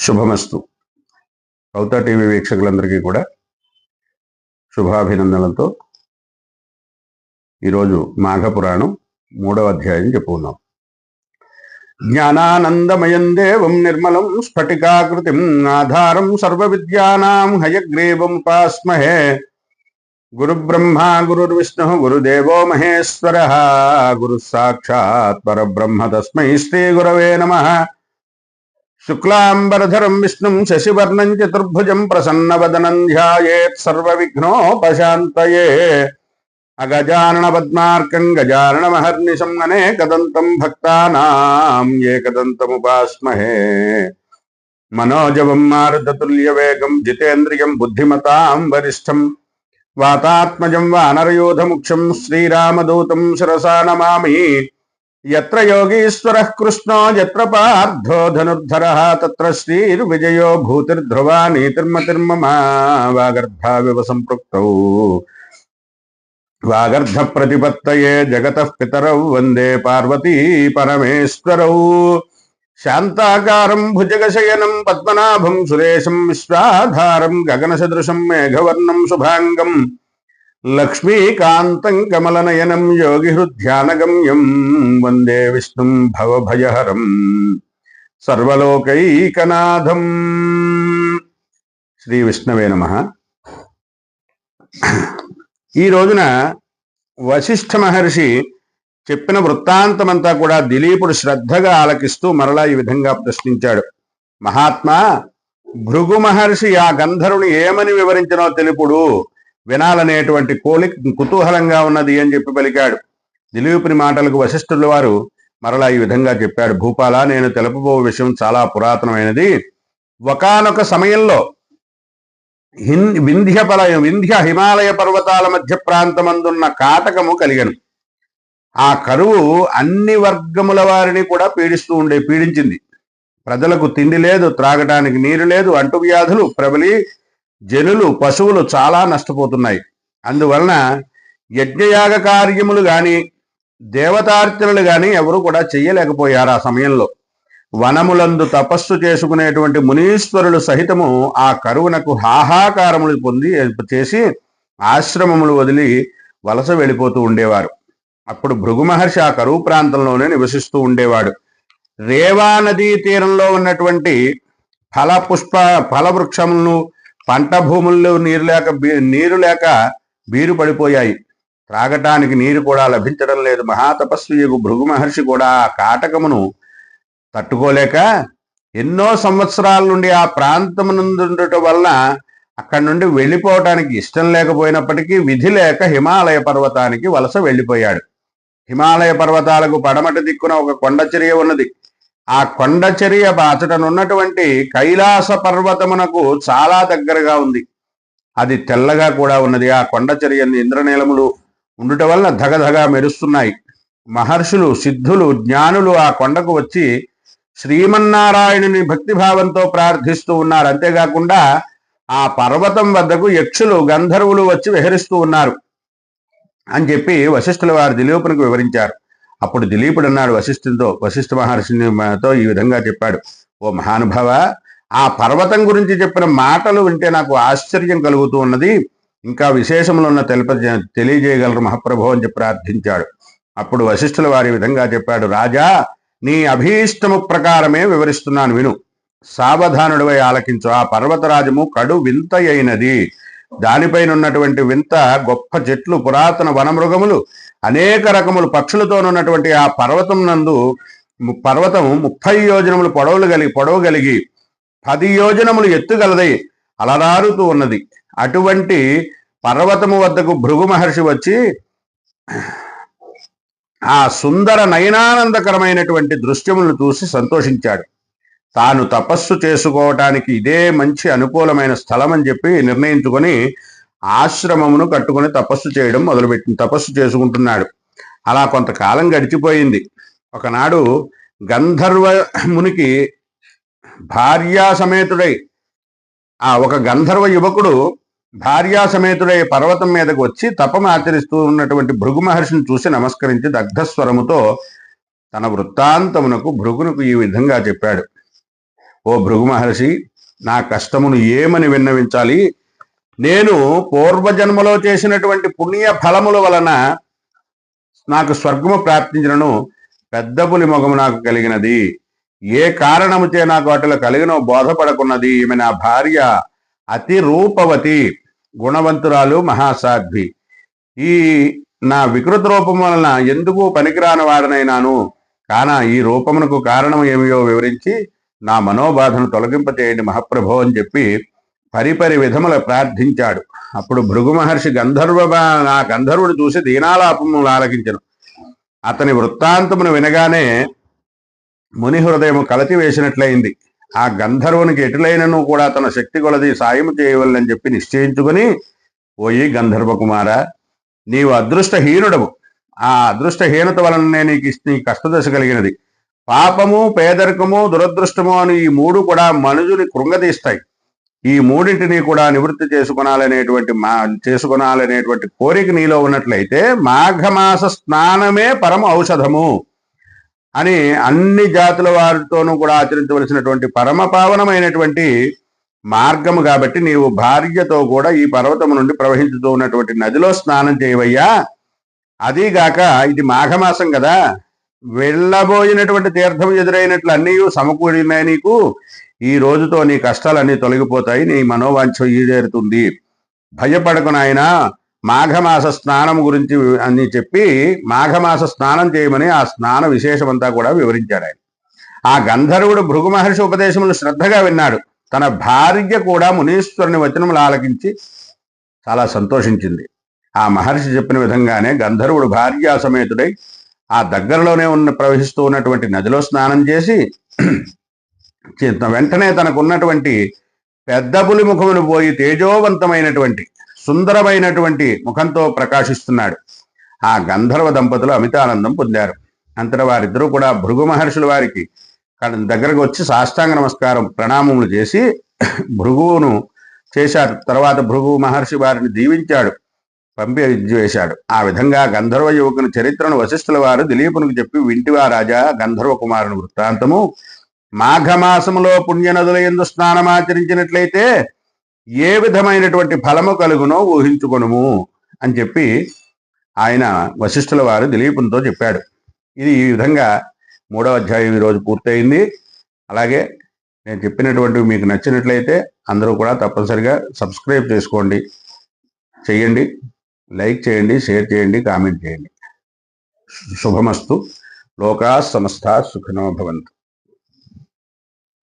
శుభమస్తు. కవితా TV వీక్షకులందరికీ కూడా శుభాభినందనలతో ఈరోజు మాఘపురాణం మూడవ అధ్యాయం చెప్పుకున్నాం జ్ఞానానందమయం దేవం నిర్మలం స్ఫటికాకృతిం ఆధారం సర్వ విద్యానాం హయగ్రీవం పాస్మహే. గురుబ్రహ్మ గురుర్విష్ణు గురుదేవో మహేశ్వర. గురు సాక్షాత్ పరబ్రహ్మ తస్మై శ్రీ గురవే నమ. शुक्लांबरधरम विष्णु शशिवर्ण चतुर्भुज प्रसन्न वदन ध्यानोपात अगजानन पद्माकं गजारण महर्निशं अनेकदन्तं भक्तानां एकदन्तमुपास्महे। मनोजवं मारुततुल्यवेगं, जितेन्द्रियं बुद्धिमतां वरिष्ठं, वातात्मजं वानरयोधमुक्षं श्रीरामदूत शरसा नमामि। यत्र योगीश्वरः कृष्णो, यत्र पार्थो धनुर्धरः, तत्र श्रीर्विजयो भूतिर्ध्रुवा, नीतिर्मतिर्ममा वागर्धाविव सम्पृक्तौ वागर्धप्रतिपत्तये जगतः पितरौ, वंदे पार्वती परमेश्वरौ। शान्ताकारम् भुजगशयनम् पद्मनाभम् सुरेशम् विश्वाधारम् गगनसदृशम् मेघवर्णम् शुभाङ्गम्। లక్ష్మీకాంతం కమలనయనం యోగిహృధ్యానగమ్యం వందే విష్ణుం భవభయహరం సర్వలోకైకనాథం. శ్రీ విష్ణవే నమ. ఈ రోజున వశిష్ఠ మహర్షి చెప్పిన వృత్తాంతమంతా కూడా దిలీపుడు శ్రద్ధగా ఆలకిస్తూ మరలా ఈ విధంగా ప్రశ్నించాడు. మహాత్మా భృగు మహర్షి ఆ గంధర్వుని ఏమని వివరించినో తెలుపుడు? వినాలనేటువంటి కోలిక్ కుతూహలంగా ఉన్నది అని చెప్పి పలికాడు. దిలీపుని మాటలకు వశిష్ఠుల వారు మరలా ఈ విధంగా చెప్పాడు భూపాల నేను తెలుపబో విషయం చాలా పురాతనమైనది. ఒకానొక సమయంలో హిన్ వింధ్య పలయం వింధ్య హిమాలయ పర్వతాల మధ్య ప్రాంతమందున్న కాటకము కలిగను. ఆ కరువు అన్ని వర్గముల వారిని కూడా పీడిస్తూ ఉండే పీడించింది. ప్రజలకు తిండి లేదు త్రాగటానికి నీరు లేదు అంటువ్యాధులు ప్రబలి జనులు పశువులు చాలా నష్టపోతున్నాయి. అందువలన యజ్ఞయాగ కార్యములు కానీ దేవతార్చనలు కానీ ఎవరు కూడా చెయ్యలేకపోయారు ఆ సమయంలో. వనములందు తపస్సు చేసుకునేటువంటి మునీశ్వరులు సహితము ఆ కరువునకు హాహాకారములు పొంది చేసి ఆశ్రమములు వదిలి వలస వెళ్ళిపోతూ ఉండేవారు. అప్పుడు భృగు మహర్షి ఆ కరువు ప్రాంతంలోనే నివసిస్తూ ఉండేవాడు. రేవా నదీ తీరంలో ఉన్నటువంటి ఫల పుష్ప ఫల వృక్షములను పంట భూముల్లో నీరు లేక బీ- నీరు లేక బీరు పడిపోయాయి. త్రాగటానికి నీరు కూడా లభించడం లేదు. మహాతపస్వియగు భృగు మహర్షి కూడా ఆ కాటకమును తట్టుకోలేక ఎన్నో సంవత్సరాల నుండి ఆ ప్రాంతమునందుండటం వలన అక్కడి నుండి వెళ్ళిపోవటానికి ఇష్టం లేకపోయినప్పటికీ విధి లేక హిమాలయ పర్వతానికి వలస వెళ్ళిపోయాడు. హిమాలయ పర్వతాలకు పడమటి దిక్కున ఒక కొండచర్య ఉన్నది. ఆ కొండచర్య అతడనున్నటువంటి కైలాస పర్వతమునకు చాలా దగ్గరగా ఉంది. అది తెల్లగా కూడా ఉన్నది. ఆ కొండచర్యని ఇంద్రనీలములు ఉండుట వలన ధగధగా మెరుస్తున్నాయి. మహర్షులు సిద్ధులు జ్ఞానులు ఆ కొండకు వచ్చి శ్రీమన్నారాయణుని భక్తిభావంతో ప్రార్థిస్తూ ఉన్నారు. అంతేకాకుండా ఆ పర్వతం వద్దకు యక్షులు గంధర్వులు వచ్చి విహరిస్తూ ఉన్నారు అని చెప్పి వశిష్ఠుల వారు దిలీపునికి వివరించారు. అప్పుడు దిలీపుడు అన్నాడు వశిష్ఠునితో వశిష్ఠ మహర్షినితో ఈ విధంగా చెప్పాడు. ఓ మహానుభావ ఆ పర్వతం గురించి చెప్పిన మాటలు వింటే నాకు ఆశ్చర్యం కలుగుతూ ఉన్నది. ఇంకా విశేషములు ఉన్న తెలుప తెలియజేయగలరు మహాప్రభు అని చెప్పి ప్రార్థించాడు. అప్పుడు వశిష్ఠుల వారి విధంగా చెప్పాడు. రాజా నీ అభీష్టము ప్రకారమే వివరిస్తున్నాను విను. సావధానుడివై ఆలకించు. ఆ పర్వతరాజము కడు వింత అయినది. దానిపైన ఉన్నటువంటి వింత గొప్ప చెట్లు పురాతన వనమృగములు అనేక రకములు పక్షులతోనున్నటువంటి ఆ పర్వతం నందు పర్వతం ముప్పై యోజనములు పొడవులు కలిగి పొడవు కలిగి పది యోజనములు ఎత్తుగలదై అలరారుతూ ఉన్నది. అటువంటి పర్వతము వద్దకు భృగు మహర్షి వచ్చి ఆ సుందర నయనానందకరమైనటువంటి దృశ్యములను చూసి సంతోషించాడు. తాను తపస్సు చేసుకోవటానికి ఇదే మంచి అనుకూలమైన స్థలం అని చెప్పి నిర్ణయించుకొని ఆశ్రమమును కట్టుకొని తపస్సు చేయడం మొదలుపెట్టింది తపస్సు చేసుకుంటున్నాడు. అలా కొంతకాలం గడిచిపోయింది. ఒకనాడు గంధర్వ మునికి భార్యా సమేతుడై ఆ ఒక గంధర్వ యువకుడు భార్యా సమేతుడై పర్వతం మీదకు వచ్చి తపం ఆచరిస్తూ ఉన్నటువంటి భృగు మహర్షిని చూసి నమస్కరించి దగ్ధస్వరముతో తన వృత్తాంతమునకు భృగునకు ఈ విధంగా చెప్పాడు. ఓ భృగు మహర్షి నా కష్టమును ఏమని విన్నవించాలి? నేను పూర్వజన్మలో చేసినటువంటి పుణ్య ఫలముల వలన నాకు స్వర్గము ప్రార్థించినను పెద్ద పులి మొగము నాకు కలిగినది. ఏ కారణముచే నాకు అటులో కలిగినో బోధపడకున్నది. ఈమె నా భార్య అతి రూపవతి గుణవంతురాలు మహాసాధ్వి. ఈ నా వికృత రూపం వలన ఎందుకు పనికిరాని వాడనైనాను? కాన ఈ రూపమునకు కారణం ఏమియో వివరించి నా మనోబాధను తొలగింపచేయండి మహాప్రభో అని చెప్పి పరిపరి విధముల ప్రార్థించాడు. అప్పుడు భృగు మహర్షి గంధర్వ నా గంధర్వుడు చూసి దీనాలాపములు ఆలకించను. అతని వృత్తాంతమును వినగానే ముని హృదయము కలతి వేసినట్లయింది. ఆ గంధర్వునికి ఎటులైనను కూడా తన శక్తి కొలది సాయం చేయవలని చెప్పి నిశ్చయించుకుని పోయి గంధర్వ కుమార నీవు అదృష్టహీనుడవు. ఆ అదృష్టహీనత వలననే నీకు నీ కష్టదశ కలిగినది. పాపము పేదరికము దురదృష్టము అని ఈ మూడు కూడా మనుషుని కృంగదీస్తాయి. ఈ మూడింటిని కూడా నివృత్తి చేసుకునాలనేటువంటి మా చేసుకునాలనేటువంటి కోరిక నీలో ఉన్నట్లయితే మాఘమాస స్నానమే పరమ ఔషధము అని అన్ని జాతుల వారితోనూ కూడా ఆచరించవలసినటువంటి పరమ పావనమైనటువంటి మార్గము కాబట్టి నీవు భార్యతో కూడా ఈ పర్వతము నుండి ప్రవహించుతూ ఉన్నటువంటి నదిలో స్నానం చేయవయ్యా. అదీగాక ఇది మాఘమాసం కదా. వెళ్ళబోయినటువంటి తీర్థం ఎదురైనట్లు అన్నీ సమకూడినాయి నీకు. ఈ రోజుతో నీ కష్టాలన్నీ తొలగిపోతాయి నీ మనోవాంఛ ఈడేరుతుంది భయపడకు నాయన మాఘమాస స్నానం గురించి అని చెప్పి మాఘమాస స్నానం చేయమని ఆ స్నాన విశేషమంతా కూడా వివరించాడు ఆయన. ఆ గంధర్వుడు భృగు మహర్షి ఉపదేశములు శ్రద్ధగా విన్నాడు. తన భార్య కూడా మునీశ్వరుని వచనములు ఆలకించి చాలా సంతోషించింది. ఆ మహర్షి చెప్పిన విధంగానే గంధర్వుడు భార్య సమేతుడై ఆ దగ్గరలోనే ఉన్న ప్రవహిస్తూ ఉన్నటువంటి నదిలో స్నానం చేసి వెంటనే తనకున్నటువంటి పెద్ద పులి ముఖమును పోయి తేజోవంతమైనటువంటి సుందరమైనటువంటి ముఖంతో ప్రకాశిస్తున్నాడు. ఆ గంధర్వ దంపతులు అమితానందం పొందారు. అంతటా వారిద్దరూ కూడా భృగు మహర్షులు వారికి దగ్గరకు వచ్చి సాష్టాంగ నమస్కారం ప్రణామములు చేసి భృగువును చేశారు. తర్వాత భృగు మహర్షి వారిని దీవించాడు. పంపివేశాడు ఆ విధంగా గంధర్వ యువకుని చరిత్రను వశిష్ఠుల వారు దిలీపునికి చెప్పి వింటివా రాజా గంధర్వ కుమారుని వృత్తాంతము. మాఘమాసములో పుణ్యనదుల ఎందు స్నానమాచరించినట్లయితే ఏ విధమైనటువంటి ఫలము కలుగునో ఊహించుకొనుము అని చెప్పి ఆయన వశిష్ఠుల వారు దిలీపునితో చెప్పాడు. ఇది ఈ విధంగా మూడవ అధ్యాయం ఈరోజు పూర్తయింది. అలాగే నేను చెప్పినటువంటివి మీకు నచ్చినట్లయితే అందరూ కూడా తప్పనిసరిగా సబ్స్క్రైబ్ చేసుకోండి. చేయండి లైక్ చేయండి షేర్ చేయండి కామెంట్ చేయండి. శుభమస్తు. లోకా సమస్త సుఖనో భవంతు.